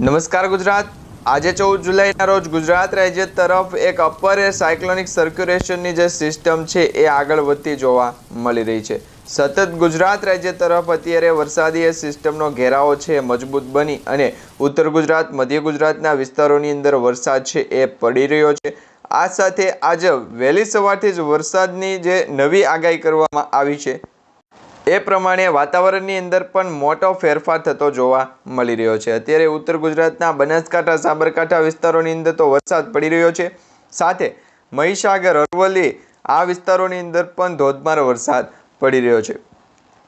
નમસ્કાર ગુજરાત. આજે ચૌદ જુલાઈના રોજ ગુજરાત રાજ્ય તરફ એક અપર એર સાયક્લોનિક સર્ક્યુલેશનની જે સિસ્ટમ છે એ આગળ વધતી જોવા મળી રહી છે. સતત ગુજરાત રાજ્ય તરફ અત્યારે વરસાદી એ સિસ્ટમનો ઘેરાવો છે, મજબૂત બની અને ઉત્તર ગુજરાત, મધ્ય ગુજરાતના વિસ્તારોની અંદર વરસાદ છે એ પડી રહ્યો છે. આ સાથે આજે વહેલી સવારથી જ વરસાદની જે નવી આગાહી કરવામાં આવી છે. એ પ્રમાણે વાતાવરણની અંદર પણ મોટો ફેરફાર થતો જોવા મળી રહ્યો છે. અત્યારે ઉત્તર ગુજરાતના બનાસકાંઠા, સાબરકાંઠા વિસ્તારોની અંદર તો વરસાદ પડી રહ્યો છે. સાથે મહીસાગર, અરવલ્લી આ વિસ્તારોની અંદર પણ ધોધમાર વરસાદ પડી રહ્યો છે.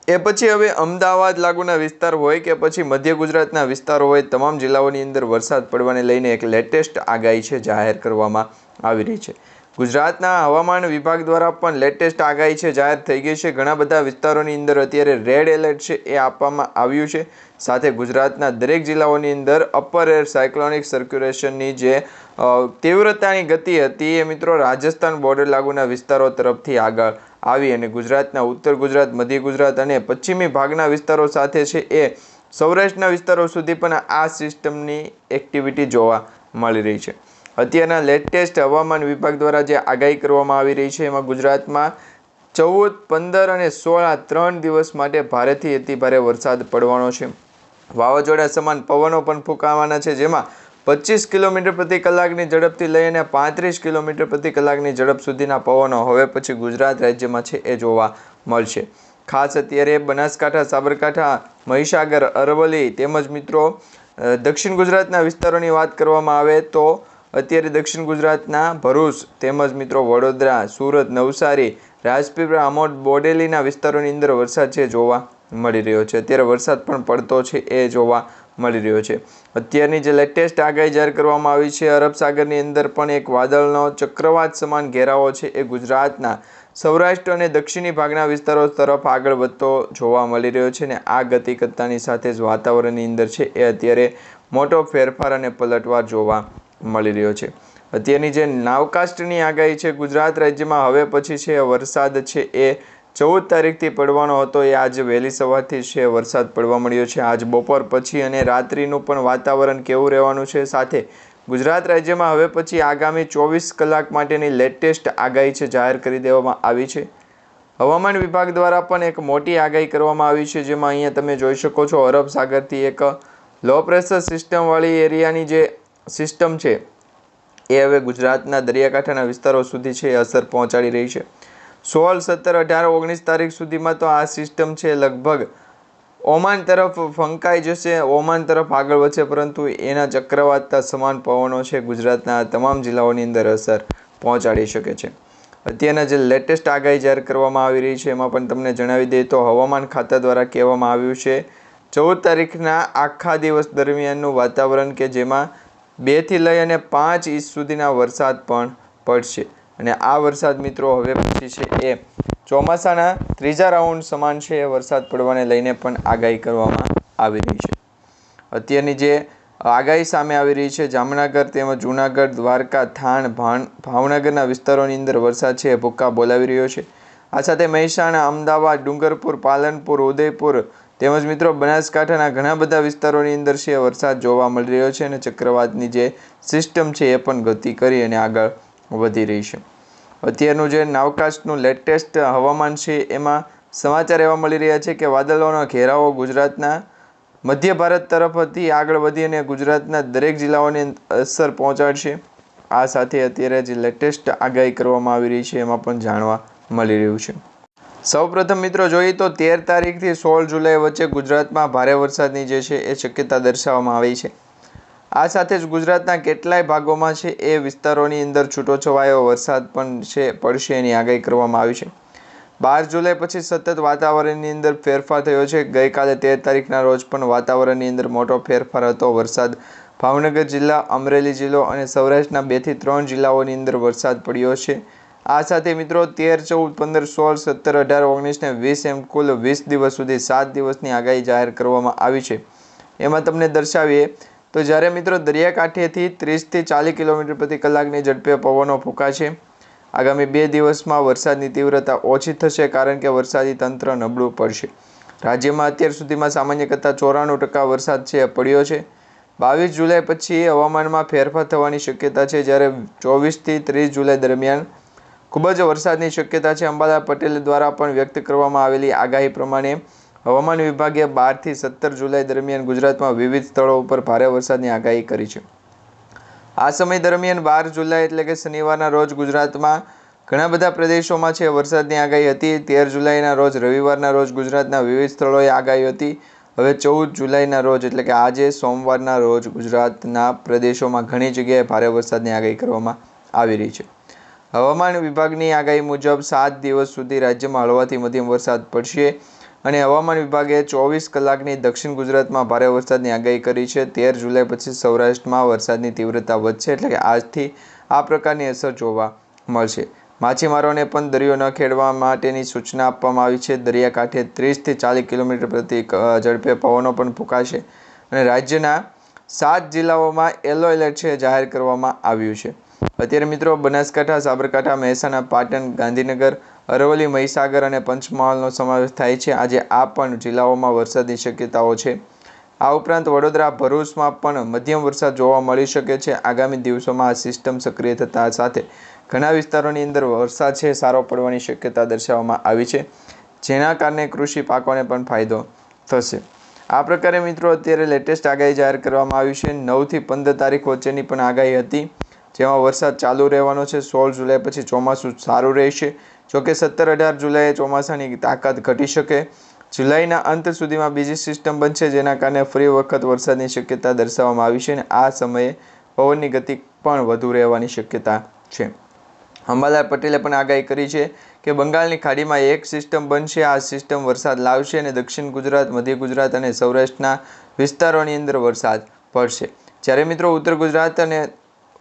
એ પછી હવે અમદાવાદ લાગુના વિસ્તાર હોય કે પછી મધ્ય ગુજરાતના વિસ્તારો હોય, તમામ જિલ્લાઓની અંદર વરસાદ પડવાને લઈને એક લેટેસ્ટ આગાહી છે જાહેર કરવામાં આવી રહી છે. ગુજરાતના હવામાન વિભાગ દ્વારા પણ લેટેસ્ટ આગાહી છે, જાહેર થઈ ગઈ છે. ઘણા બધા વિસ્તારોની અંદર અત્યારે રેડ એલર્ટ છે એ આપવામાં આવ્યું છે. સાથે ગુજરાતના દરેક જિલ્લાઓની અંદર અપર એર સાયક્લોનિક સર્ક્યુલેશનની જે તીવ્રતાની ગતિ હતી એ મિત્રો રાજસ્થાન બોર્ડર લાગુના વિસ્તારો તરફથી આગળ આવી અને ગુજરાતના ઉત્તર ગુજરાત, મધ્ય ગુજરાત અને પશ્ચિમી ભાગના વિસ્તારો સાથે છે એ સૌરાષ્ટ્રના વિસ્તારો સુધી પણ આ સિસ્ટમની એક્ટિવિટી જોવા મળી રહી છે. અત્યારના લેટેસ્ટ હવામાન વિભાગ દ્વારા જે આગાહી કરવામાં આવી રહી છે, એમાં ગુજરાતમાં ચૌદ, પંદર અને સોળ આ ત્રણ દિવસ માટે ભારેથી અતિભારે વરસાદ પડવાનો છે. વાવાઝોડા સમાન પવનો પણ ફૂંકાવાના છે, જેમાં પચીસ કિલોમીટર પ્રતિ કલાકની ઝડપથી લઈ અને પાંત્રીસ કિલોમીટર પ્રતિ કલાકની ઝડપ સુધીના પવનો હવે પછી ગુજરાત રાજ્યમાં છે, એ જોવા મળશે. ખાસ અત્યારે બનાસકાંઠા, સાબરકાંઠા, મહીસાગર, અરવલ્લી તેમજ મિત્રો દક્ષિણ ગુજરાતના વિસ્તારોની વાત કરવામાં આવે તો અત્યારે દક્ષિણ ગુજરાતના ભરૂચ તેમજ મિત્રો વડોદરા, સુરત, નવસારી, રાજપીપળા, આમોદ, બોડેલીના વિસ્તારોની અંદર વરસાદ છે જોવા મળી રહ્યો છે. અત્યારે વરસાદ પણ પડતો છે એ જોવા મળી રહ્યો છે. અત્યારની જે લેટેસ્ટ આગાહી જાહેર કરવામાં આવી છે, અરબ સાગરની અંદર પણ એક વાદળનો ચક્રવાત સમાન ઘેરાવો છે એ ગુજરાતના સૌરાષ્ટ્ર અને દક્ષિણી ભાગના વિસ્તારો તરફ આગળ વધતો જોવા મળી રહ્યો છે ને આ ગતિ કરતાની સાથે જ વાતાવરણની અંદર છે એ અત્યારે મોટો ફેરફાર અને પલટવાર જોવા મળી રહ્યો છે. અત્યારની જે નાવકાસ્ટની આગાહી છે ગુજરાત રાજ્યમાં, હવે પછી છે વરસાદ છે એ ચૌદ તારીખથી પડવાનો હતો. એ આજ વહેલી સવારથી છે વરસાદ પડવા મળ્યો છે. આજ બપોર પછી અને રાત્રિનું પણ વાતાવરણ કેવું રહેવાનું છે સાથે ગુજરાત રાજ્યમાં હવે પછી આગામી ચોવીસ કલાક માટેની લેટેસ્ટ આગાહી છે જાહેર કરી દેવામાં આવી છે. હવામાન વિભાગ દ્વારા પણ એક મોટી આગાહી કરવામાં આવી છે જેમાં અહીંયા તમે જોઈ શકો છો અરબ સાગરથી એક લો પ્રેશર સિસ્ટમવાળી એરિયાની જે સિસ્ટમ છે. એ હવે ગુજરાતના દરિયાકાંઠાના વિસ્તારો સુધી છે, અસર પહોંચાડી રહી છે. સોળ, સત્તર, અઢાર, ઓગણીસ તારીખ સુધીમાં તો આ સિસ્ટમ છે લગભગ ઓમાન તરફ ફંકાઈ જશે, ઓમાન તરફ આગળ વધશે, પરંતુ એના ચક્રવાતતા સમાન પવનો છે ગુજરાતના તમામ જિલ્લાઓની અંદર અસર પહોંચાડી શકે છે. અત્યારના જે લેટેસ્ટ આગાહી જાહેર કરવામાં આવી રહી છે, એમાં પણ તમને જણાવી દઈએ તો હવામાન ખાતા દ્વારા કહેવામાં આવ્યું છે, ચૌદ તારીખના આખા દિવસ દરમિયાનનું વાતાવરણ કે જેમાં બેથી લઈ અને પાંચ ઇંચ સુધીના વરસાદ પણ પડશે. અને આ વરસાદ મિત્રો હવે પછી છે એ. ચોમાસાના ત્રીજા રાઉન્ડ સમાન છે એ વરસાદ પડવાને લઈને પણ આગાહી કરવામાં આવી રહી છે. અત્યારની જે આગાહી સામે આવી રહી છે, જામનગર તેમજ જૂનાગઢ, દ્વારકા, થાણ, ભાણ, ભાવનગરના વિસ્તારોની અંદર વરસાદ છે એ ભૂક્કા બોલાવી રહ્યો છે. આ સાથે મહેસાણા, અમદાવાદ, ડુંગરપુર, પાલનપુર, ઉદયપુર તેમજ મિત્રો, બનાસકાંઠાના ઘણા બધા વિસ્તારોની અંદર છે, વરસાદ જોવા મળી રહ્યો છે અને ચક્રવાતની જે સિસ્ટમ છે એ પણ ગતિ કરી અને આગળ વધી રહી છે. અત્યારનું જે નાવકાસ્ટનું લેટેસ્ટ હવામાન છે, એમાં સમાચાર એવા મળી રહ્યા છે કે વાદળોનો ઘેરાવો ગુજરાતના મધ્ય ભારત તરફથી આગળ વધી અને ગુજરાતના દરેક જિલ્લાઓને અસર પહોંચાડશે. આ સાથે અત્યારે જે લેટેસ્ટ આગાહી કરવામાં આવી રહી છે, એમાં પણ જાણવા મળી રહ્યું છે. સૌપ્રથમ મિત્રો જોઈએ તો તેર તારીખથી સોળ જુલાઈ વચ્ચે ગુજરાતમાં ભારે વરસાદની જે છે એ શક્યતા દર્શાવવામાં આવી છે. આ સાથે જ ગુજરાતના કેટલાય ભાગોમાં છે એ વિસ્તારોની અંદર છૂટોછવાયો વરસાદ પણ છે, પડશે એની આગાહી કરવામાં આવી છે. બાર જુલાઈ પછી સતત વાતાવરણની અંદર ફેરફાર થયો છે. ગઈકાલે તેર તારીખના રોજ પણ વાતાવરણની અંદર મોટો ફેરફાર હતો. વરસાદ ભાવનગર જિલ્લા, અમરેલી જિલ્લો અને સૌરાષ્ટ્રના બેથી ત્રણ જિલ્લાઓની અંદર વરસાદ પડ્યો છે. આ સાથે મિત્રો તેર, ચૌદ, પંદર, સોળ, સત્તર, અઢાર, ઓગણીસ ને વીસ એમ કુલ વીસ દિવસ સુધી સાત દિવસની આગાહી જાહેર કરવામાં આવી છે. એમાં તમને દર્શાવીએ તો જ્યારે મિત્રો દરિયાકાંઠેથી ત્રીસથી ચાલીસ કિલોમીટર પ્રતિ કલાકની ઝડપે પવનો ફૂંકાશે, આગામી બે દિવસમાં વરસાદની તીવ્રતા ઓછી થશે કારણ કે વરસાદી તંત્ર નબળું પડશે. રાજ્યમાં અત્યાર સુધીમાં સામાન્ય કરતાં ચોરાણું ટકા વરસાદ છે, પડ્યો છે. બાવીસ જુલાઈ પછી હવામાનમાં ફેરફાર થવાની શક્યતા છે જ્યારે ચોવીસથી ત્રીસ જુલાઈ દરમિયાન ખૂબ જ વરસાદની શક્યતા છે. અંબાલાલ પટેલ દ્વારા પણ વ્યક્ત કરવામાં આવેલી આગાહી પ્રમાણે હવામાન વિભાગે બારથી સત્તર જુલાઈ દરમિયાન ગુજરાતમાં વિવિધ સ્થળો ઉપર ભારે વરસાદની આગાહી કરી છે. આ સમય દરમિયાન બાર જુલાઈ એટલે કે શનિવારના રોજ ગુજરાતમાં ઘણા બધા પ્રદેશોમાં છે વરસાદની આગાહી હતી. તેર જુલાઈના રોજ, રવિવારના રોજ ગુજરાતના વિવિધ સ્થળોએ આગાહી હતી. હવે ચૌદ જુલાઈના રોજ એટલે કે આજે સોમવારના રોજ ગુજરાતના પ્રદેશોમાં ઘણી જગ્યાએ ભારે વરસાદની આગાહી કરવામાં આવી રહી છે. હવામાન વિભાગની આગાહી મુજબ સાત દિવસ સુધી રાજ્યમાં હળવાથી મધ્યમ વરસાદ પડશે અને હવામાન વિભાગે ચોવીસ કલાકની દક્ષિણ ગુજરાતમાં ભારે વરસાદની આગાહી કરી છે. તેર જુલાઈ પછી સૌરાષ્ટ્રમાં વરસાદની તીવ્રતા વધશે એટલે કે આજથી આ પ્રકારની અસર જોવા મળશે. માછીમારોને પણ દરિયો ન ખેડવા માટેની સૂચના આપવામાં આવી છે. દરિયાકાંઠે ત્રીસથી ચાલીસ કિલોમીટર પ્રતિ ઝડપે પવનો પણ ફૂંકાશે અને રાજ્યના સાત જિલ્લાઓમાં યલો એલર્ટ છે જાહેર કરવામાં આવ્યું છે. અત્યારે મિત્રો બનાસકાંઠા, સાબરકાંઠા, મહેસાણા, પાટણ, ગાંધીનગર, અરવલ્લી, મહીસાગર અને પંચમહાલનો સમાવેશ થાય છે. આજે આ પણ જિલ્લાઓમાં વરસાદની શક્યતાઓ છે. આ ઉપરાંત વડોદરા, ભરૂચમાં પણ મધ્યમ વરસાદ જોવા મળી શકે છે. આગામી દિવસોમાં આ સિસ્ટમ સક્રિય થતા સાથે ઘણા વિસ્તારોની અંદર વરસાદ છે. સારો પડવાની શક્યતા દર્શાવવામાં આવી છે. જેના કારણે કૃષિ પાકોને પણ ફાયદો થશે. આ પ્રકારે મિત્રો અત્યારે લેટેસ્ટ આગાહી જાહેર કરવામાં આવી છે. નવથી પંદર તારીખ વચ્ચેની પણ આગાહી હતી. જેમાં વરસાદ ચાલુ રહેવાનો છે. સોળ જુલાઈ પછી ચોમાસું સારું રહેશે. જોકે સત્તર અઢાર જુલાઈએ ચોમાસાની તાકાત ઘટી શકે. જુલાઈના અંત સુધીમાં બીજી સિસ્ટમ બનશે જેના કારણે ફરી વખત વરસાદની શક્યતા દર્શાવવામાં આવી છે અને આ સમયે પવનની ગતિ પણ વધુ રહેવાની શક્યતા છે. અંબાલાલ પટેલે પણ આગાહી કરી છે કે બંગાળની ખાડીમાં એક સિસ્ટમ બનશે. આ સિસ્ટમ વરસાદ લાવશે અને દક્ષિણ ગુજરાત, મધ્ય ગુજરાત અને સૌરાષ્ટ્રના વિસ્તારોની અંદર વરસાદ પડશે. જ્યારે મિત્રો ઉત્તર ગુજરાત અને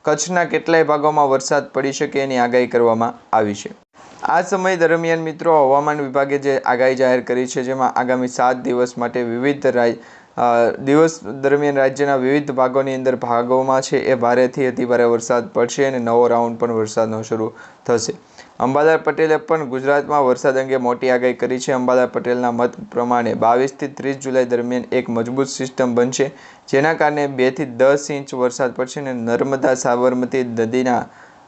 કચ્છના કેટલાય ભાગોમાં વરસાદ પડી શકે એની આગાહી કરવામાં આવી છે. આ સમય દરમિયાન મિત્રો હવામાન વિભાગે જે આગાહી જાહેર કરી છે, જેમાં આગામી સાત દિવસ માટે વિવિધ દિવસ દરમિયાન રાજ્યના વિવિધ ભાગોની અંદર ભાગોમાં છે એ ભારેથી અતિભારે વરસાદ પડશે અને નવો રાઉન્ડ પણ વરસાદનો શરૂ થશે. અંબાલાલ પટેલે પણ ગુજરાતમાં વરસાદ અંગે મોટી આગાહી કરી છે. અંબાલાલ પટેલના મત પ્રમાણે બાવીસથી ત્રીસ જુલાઈ દરમિયાન એક મજબૂત સિસ્ટમ બનશે, જેના કારણે બેથી દસ ઇંચ વરસાદ પડશે અને નર્મદા, સાબરમતી નદીના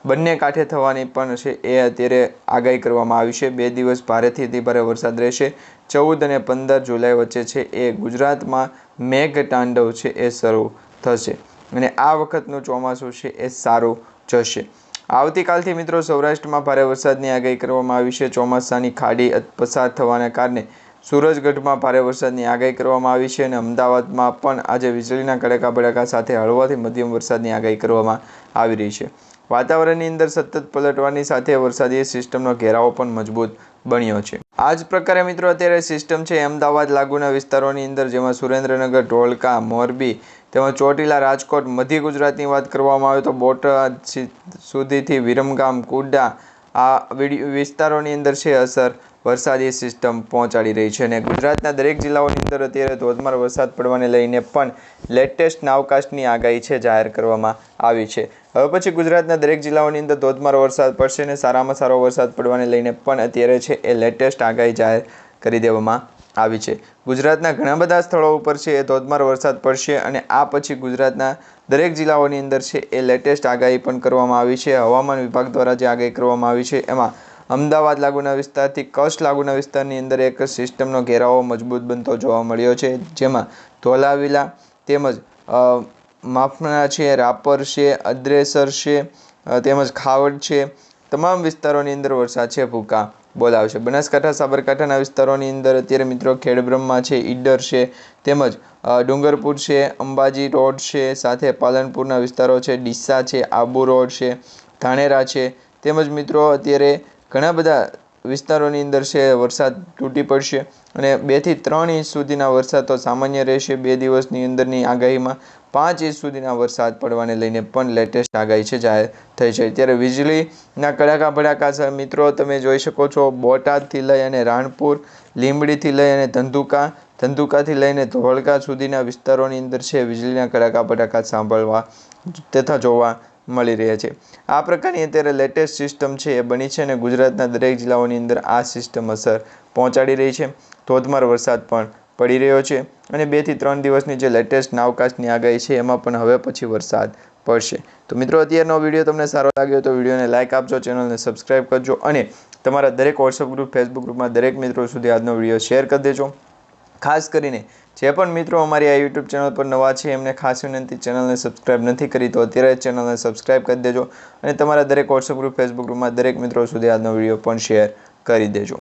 બંને કાંઠે થવાની પણ છે એ અત્યારે આગાહી કરવામાં આવી છે. બે દિવસ ભારેથી અતિભારે વરસાદ રહેશે. ચૌદ અને પંદર જુલાઈ વચ્ચે છે એ ગુજરાતમાં મેઘ તાંડવ છે એ શરૂ થશે અને આ વખતનું ચોમાસું છે એ સારું જશે. આવતીકાલથી મિત્રો સૌરાષ્ટ્રમાં ભારે વરસાદની આગાહી કરવામાં આવી છે. ચોમાસાની ખાડી પસાર થવાના કારણે સુરજગઢમાં ભારે વરસાદની આગાહી કરવામાં આવી છે અને અમદાવાદમાં પણ આજે વીજળીના કડકા ભડાકા સાથે હળવાથી મધ્યમ વરસાદની આગાહી કરવામાં આવી રહી છે. વાતાવરણની અંદર સતત પલટવાની સાથે વરસાદી સિસ્ટમનો ઘેરાવો પણ મજબૂત બન્યો છે. આ જ પ્રકારે મિત્રો, અત્યારે સિસ્ટમ છે અમદાવાદ લાગુના વિસ્તારોની અંદર, જેમાં સુરેન્દ્રનગર ઢોલકા મોરબી તેમજ ચોટીલા રાજકોટ, મધ્ય ગુજરાતની વાત કરવામાં આવે તો બોટાદ સુધીથી વિરમગામ, કુડા આ વિસ્તારોની અંદર છે અસર. વરસાદી સિસ્ટમ પહોંચાડી રહી છે અને ગુજરાતના દરેક જિલ્લાઓની અંદર અત્યારે ધોધમાર વરસાદ પડવાને લઈને પણ લેટેસ્ટ નાવકાશની આગાહી છે જાહેર કરવામાં આવી છે. હવે પછી ગુજરાતના દરેક જિલ્લાઓની અંદર ધોધમાર વરસાદ પડશે અને સારામાં સારો વરસાદ પડવાને લઈને પણ અત્યારે છે એ લેટેસ્ટ આગાહી જાહેર કરી દેવામાં આવી છે. ગુજરાતના ઘણા બધા સ્થળો ઉપર છે એ ધોધમાર વરસાદ પડશે અને આ પછી ગુજરાતના દરેક જિલ્લાઓની અંદર છે એ લેટેસ્ટ આગાહી પણ કરવામાં આવી છે. હવામાન વિભાગ દ્વારા જે આગાહી કરવામાં આવી છે એમાં અમદાવાદ લાગુના વિસ્તારથી કચ્છ લાગુના વિસ્તારની અંદર એક સિસ્ટમનો ઘેરાવો મજબૂત બનતો જોવા મળ્યો છે. જેમાં ધોલાવીલા તેમજ અ, માફના છે રાપર છે અદ્રેસર છે તેમજ ખાવડ છે. તમામ વિસ્તારોની અંદર વરસાદ છે ભૂકા. બોલાવશે બનાસકાંઠા સાબરકાંઠાના વિસ્તારોની અંદર અત્યારે મિત્રો ખેડબ્રહ્મા છે, ઈડર છે, તેમજ ડુંગરપુર છે, અંબાજી રોડ છે, સાથે પાલનપુરના વિસ્તારો છે, ડીસા છે, આબુ રોડ છે, ધાનેરા છે, તેમજ મિત્રો અત્યારે ઘણા બધા વિસ્તારોની અંદર છે, વરસાદ તૂટી પડશે અને બેથી ત્રણ ઇંચ સુધીના વરસાદ તો સામાન્ય રહેશે. બે દિવસની અંદરની આગાહીમાં પાંચ ઇંચ સુધીના વરસાદ પડવાને લઈને પણ લેટેસ્ટ આગાહી છે, જાહેર થઈ છે. ત્યારે વીજળીના કડાકા ભડાકા મિત્રો, તમે જોઈ શકો છો, બોટાદથી લઈ અને રાણપુર, લીંબડીથી લઈ અને ધંધુકા, ધંધુકાથી લઈને ધોળકા સુધીના વિસ્તારોની અંદર છે, વીજળીના કડાકા ભડાકા સાંભળવા તથા જોવા મળી રહ્યા છે. આ પ્રકારની અત્યારે લેટેસ્ટ સિસ્ટમ છે એ બની છે અને ગુજરાતના દરેક જિલ્લાઓની અંદર આ સિસ્ટમ અસર પહોંચાડી રહી છે. ધોધમાર વરસાદ પણ પડી રહ્યો છે અને બેથી ત્રણ દિવસની જે લેટેસ્ટ નાવકાશની આગાહી છે એમાં પણ હવે પછી વરસાદ પડશે. તો મિત્રો, અત્યારનો વીડિયો તમને સારો લાગ્યો તો વિડીયોને લાઇક આપજો, ચેનલને સબસ્ક્રાઇબ કરજો અને તમારા દરેક વોટ્સઅપ ગ્રુપ ફેસબુક ગ્રુપમાં દરેક મિત્રો સુધી આજનો વીડિયો શેર કરી દેજો. ખાસ કરીને જે પણ મિત્રો અમારી આ યુટ્યુબ ચેનલ પર નવા છે, એમને ખાસ વિનંતી ચેનલને સબસ્ક્રાઇબ નથી કરી, તો અત્યારે ચેનલને સબસ્ક્રાઇબ કરી દેજો અને તમારા દરેક વોટ્સઅપ ગ્રુપ ફેસબુક ગ્રુપમાં દરેક મિત્રો સુધી આજનો વીડિયો પણ શેર કરી દેજો.